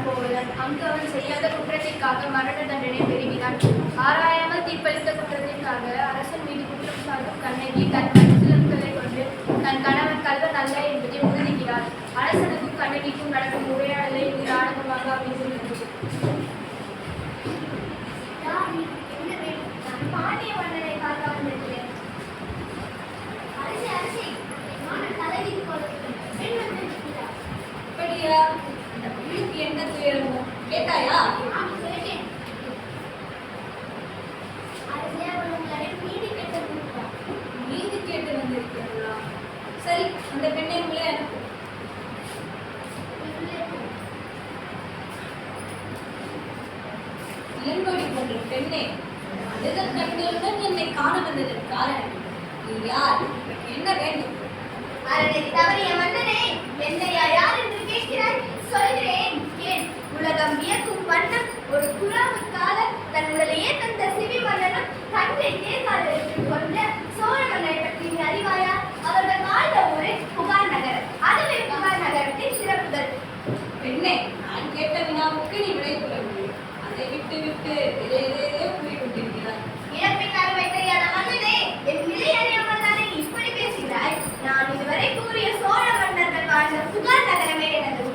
அவன் போவதன் அங்கு அவன் செய்யாத குற்றத்திற்காக மரண தண்டனை பெறுகிறான். ஆராயாமல் தீர்ப்பளித்த குற்றத்திற்காக அரசன் மீது குற்றம் சாட்டும் கண்ணகி தன் சிலன்களை கொண்டு தன் கணவன் கல்வன் அல்ல என்பதை உறுதிக்கிறார் அரசனுக்கும் கண்ணகிக்கும் நடக்கும் உரையாடலை இது நாடகமாக அமைந்துள்ளது. பாண்டிய பார்க்க வந்திருக்கிறேன் நான் தலைவிதி அப்படியா? பிள்ளைக்கு என்ன துயரமோ கேட்டாயா? உங்களை நீதி கெட்ட வந்திருக்கிறீர்களா சரி அந்த பெண்ணை உள்ளே அனுப்பு. இளங்கோடி போன்ற பெண்ணே அழுத கண்களுடன் என்னை காண வந்ததன் காரணம் நீ யார்? உனக்கு என்ன வேண்டும்? அரணை தவறிய மன்னனே என்னையா யார் என்று கேட்கிறாய்? தன்னை தேர்கால் எடுத்துக் கொண்ட சோழ மன்னரை பற்றி நீ அறிவாயா அவர்கள் வாழ்ந்த ஊரே புகார் நகரம் அதுவே புகார் நகரத்தின் சிறப்புகள் பெண்ணே நான் கேட்ட வினாவுக்கு நீ விடை கூறவில்லை அதை விட்டு விட்டு வேறு ஏதேதோ இழப்பின் அருமை தெரியாத மன்னனே என் நிலை அறியாமல் தானே இப்படி பேசுகிறாய்? நான் இதுவரை கூறிய சோழ மன்னர்கள் வாழ்ந்த புகார் நகரமே எனது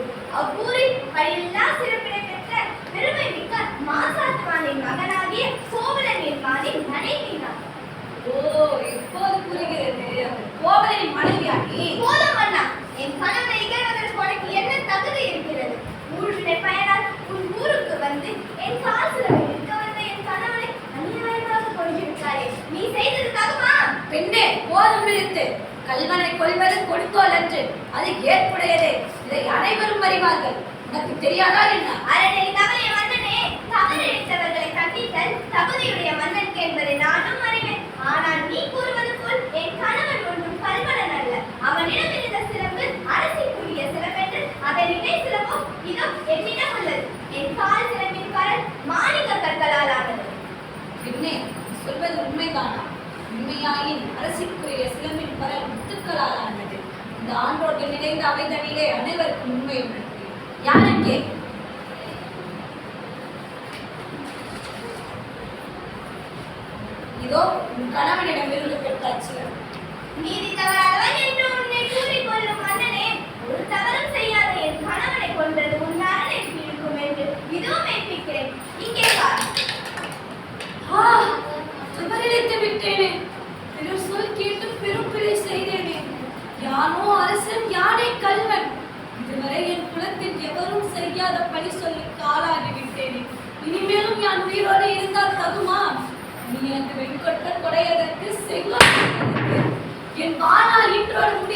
போதும் நிறுத்து கல்வனை கொள்வது கொடுத்தோல் என்று அது ஏற்புடையதே. இதை அனைவரும் அறிவார்கள். உனக்கு தெரியாதா என்ன? அரணை தவறிய மன்னனே தவறிழைத்தவர்களை தண்டித்தல் தகுதியுடைய மன்னனுக்கு என்பதை நானும் அறிவேன். ஆனால் நீ கூறுவது போல் என் கணவன் ஒன்றும் கல்வனன் அல்ல. அவனிடம் இருந்த சிறப்பு அரசிக்குரிய சிறப்பென்று அதை நினை சிறப்போ இதோ என்னிடம் உள்ளது. என் கால் சிறப்பின் கரல் மாணிக்க கற்களால் ஆனது. நீ சொல்வது உண்மைதானா? உண்மையாயின் அரசிற்குரிய சிலம்பின் பரல் முத்துக்களால் ஆனது. இந்த ஆண்டோர்கள் நிறைந்த அவைதனிலே அனைவருக்கும் உண்மை உணர்த்து யாருக்கு இதோ உன் கணவனிடம் இருந்து பெற்றாச்சு நீதி தவறாதவன் என்று முடியாத செய்யாத பழி சொல்லி காலாகி விட்டேனே. இனிமேலும் நான் உயிரோடு இருந்தால் தகுமா? நீ எனக்கு வெண்கொட்ட கொடையதற்கு செங்கோட்டை என் வாழ்நாள் இன்றோடு முடி